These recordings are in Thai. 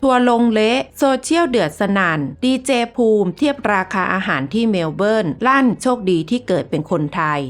ทัวร์ลงเละ โซเชียลเดือดสนั่น ดีเจภูมิเทียบราคาอาหารที่เมลเบิร์น ลั่นโชคดีที่เกิดเป็นคนไทย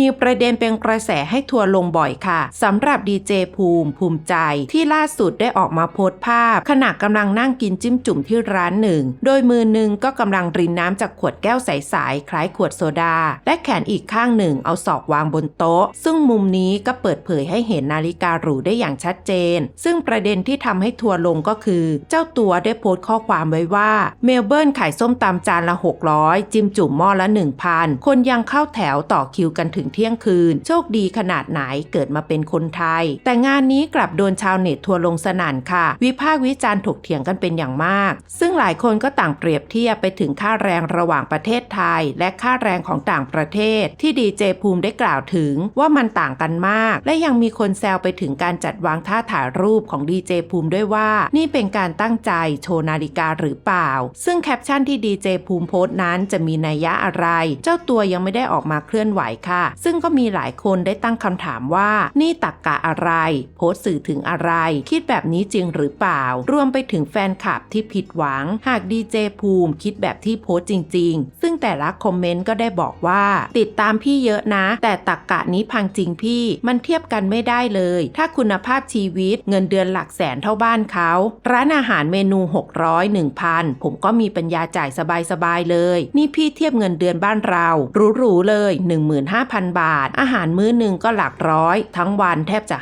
มีประเด็นเป็นกระแสให้ทัวร์ลงบ่อยค่ะสำหรับดีเจภูมิภูมิใจที่ล่าสุดได้ออกมาโพสต์ภาพ ขณะกำลังนั่งกินจิ้มจุ่มที่ร้านหนึ่ง โดยมือหนึ่งก็กำลังรินน้ำจากขวดแก้วใสๆคล้ายขวดโซดา และแขนอีกข้างหนึ่งเอาศอกวางบนโต๊ะ ซึ่งมุมนี้ก็เปิดเผยให้เห็นนาฬิกาหรูได้อย่างชัดเจน ซึ่งประเด็นที่ทำให้ทัวร์ลงก็คือ เจ้าตัวได้โพสต์ข้อความไว้ว่าเมลเบิร์นขายส้มตำจานละ 600 จิ้มจุ่มหม้อละ 1,000 คนยังเข้าแถวต่อคิวกันถึงเที่ยงคืน โชคดีขนาดไหนเกิดมาเป็นคนไทย แต่งานนี้กลับโดนชาวเน็ตทัวลงสนั่นค่ะ วิพากษ์วิจารณ์ถกเถียงกันเป็นอย่างมาก ซึ่งหลายคนก็ต่างเปรียบเทียบไปถึงค่าแรงระหว่างประเทศไทย และค่าแรงของต่างประเทศ ที่ดีเจภูมิได้กล่าวถึงว่ามันต่างกันมาก และยังมีคนแซวไปถึงการจัดวางท่าถ่ายรูปของดีเจภูมิด้วยว่า นี่เป็นการตั้งใจโชว์นาฬิกาหรือเปล่า ซึ่งแคปชั่นที่ดีเจภูมิโพสต์นั้นจะมีนัยยะอะไร เจ้าตัวยังไม่ได้ออกมาเคลื่อนไหวค่ะซึ่งก็มีหลายคนได้ตั้งคำถามว่า นี่ตักกะอะไร โพสต์สื่อถึงอะไร คิดแบบนี้จริงหรือเปล่า รวมไปถึงแฟนคลับที่ผิดหวัง หากดีเจภูมิคิดแบบที่โพสต์จริง ๆ ซึ่งแต่ละคอมเมนต์ก็ได้บอกว่า ติดตามพี่เยอะนะ แต่ตักกะนี้พังจริงพี่มันเทียบกันไม่ได้เลย ถ้าคุณภาพชีวิตเงินเดือนหลักแสนเท่าบ้านเขาร้านอาหารเมนู 600 1,000 ผมก็มีปัญญาจ่ายสบายๆเลย นี่พี่เทียบเงินเดือนบ้านเราหรูๆเลย 15,000บาท อาหารมื้อหนึ่งก็หลักร้อย ทั้งวันแทบจะ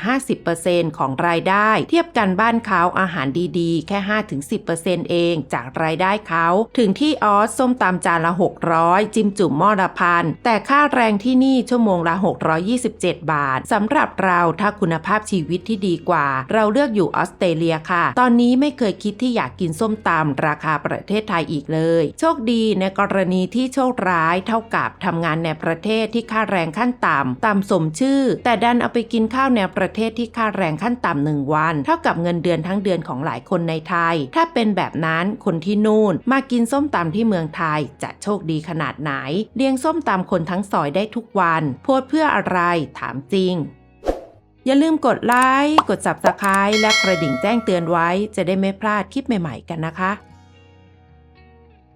50%ของรายได้ เทียบกันบ้านเขาอาหารดีๆ แค่ 5-10%เองจากรายได้เขา ถึงที่ออสส้มตำจานละ 600 จิ้มจุ่มหม้อละพันแต่ค่าแรงที่นี่ชั่วโมงละ 627 บาทสำหรับเราถ้าคุณภาพชีวิตที่ดีกว่า เราเลือกอยู่ออสเตรเลียค่ะ ตอนนี้ไม่เคยคิดที่อยากกินส้มตำราคาประเทศไทยอีกเลย โชคดีในกรณีที่โชคร้ายเท่ากับทำงานในประเทศที่ค่าแรงขั้นต่ำต่ำสมชื่อ แต่ดันเอาไปกินข้าวในประเทศที่ค่าแรงขั้นต่ำหนึ่งวัน เท่ากับเงินเดือนทั้งเดือนของหลายคนในไทย ถ้าเป็นแบบนั้นคนที่นู่นมากินส้มตำที่เมืองไทยจะโชคดีขนาดไหน เลี้ยงส้มตำคนทั้งซอยได้ทุกวัน โพสเพื่ออะไรถามจริงอย่าลืมกดไลค์ กด Subscribe และกระดิ่งแจ้งเตือนไว้ จะได้ไม่พลาดคลิปใหม่ ๆ กันนะคะ